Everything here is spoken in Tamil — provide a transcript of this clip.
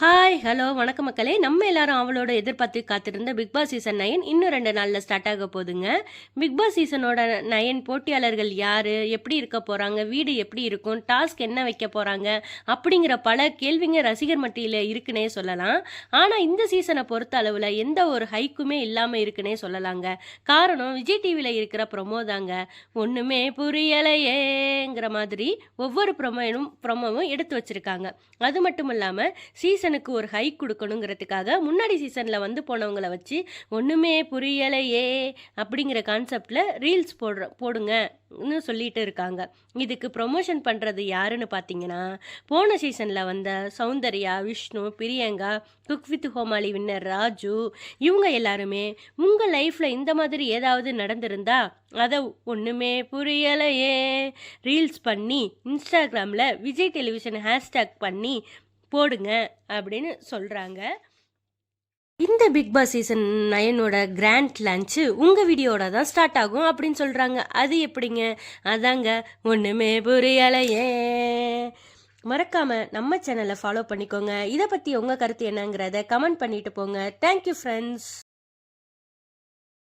ஹாய் ஹலோ வணக்கம் மக்களே. நம்ம எல்லாரும் அவளோட எதிர்பார்த்து காத்திருந்த பிக் பாஸ் சீசன் நயன் இன்னும் ரெண்டு நாளில் ஸ்டார்ட் ஆக போகுதுங்க. பிக் பாஸ் சீசனோட நயன் போட்டியாளர்கள் யார்? எப்படி இருக்க போகிறாங்க வீடு எப்படி இருக்கும்? டாஸ்க் என்ன வைக்க போகிறாங்க அப்படிங்கிற பல கேள்விங்க ரசிகர் மட்டியில் இருக்குன்னே சொல்லலாம். ஆனால் இந்த சீசனை பொறுத்த அளவில் எந்த ஒரு ஹைக்குமே இல்லாமல் இருக்குன்னே சொல்லலாங்க. காரணம் விஜய் டிவியில் இருக்கிற ப்ரொமோ தாங்க. ஒன்றுமே புரியலையேங்கிற மாதிரி ஒவ்வொரு ப்ரொமோனும் ப்ரொமோவும் எடுத்து வச்சிருக்காங்க. அது மட்டும் இல்லாமல் சீசன் சீசனுக்கு ஒரு ஹைக் கொடுக்கணுங்கிறதுக்காக முன்னாடி சீசனில் வந்து போனவங்கள வச்சு ஒன்றுமே புரியலையே அப்படிங்கிற கான்செப்டில் ரீல்ஸ் போடுற போடுங்கன்னு சொல்லிட்டு இருக்காங்க. இதுக்கு ப்ரொமோஷன் பண்ணுறது யாருன்னு பார்த்தீங்கன்னா போன சீசனில் வந்த Soundarya Vishnu Priyanka cook with Comali winner Raju இவங்க எல்லாருமே உங்கள் லைஃப்பில் இந்த மாதிரி ஏதாவது நடந்திருந்தா அதை ஒன்றுமே புரியலையே ரீல்ஸ் பண்ணி இன்ஸ்டாகிராமில் விஜய் டெலிவிஷன் ஹேஷ்டேக் பண்ணி போடுங்க அப்படின்னு சொல்கிறாங்க இந்த பிக் பாஸ் சீசன் நயனோட கிராண்ட் லன்ச்சு உங்கள் வீடியோட தான் ஸ்டார்ட் ஆகும் அப்படின்னு சொல்கிறாங்க அது எப்படிங்க? அதாங்க ஒன்றுமே புரியலையே. மறக்காமல் நம்ம சேனலை ஃபாலோ பண்ணிக்கோங்க. இதை பற்றி உங்கள் கருத்து என்னங்கிறத கமெண்ட் பண்ணிட்டு போங்க. Thank you friends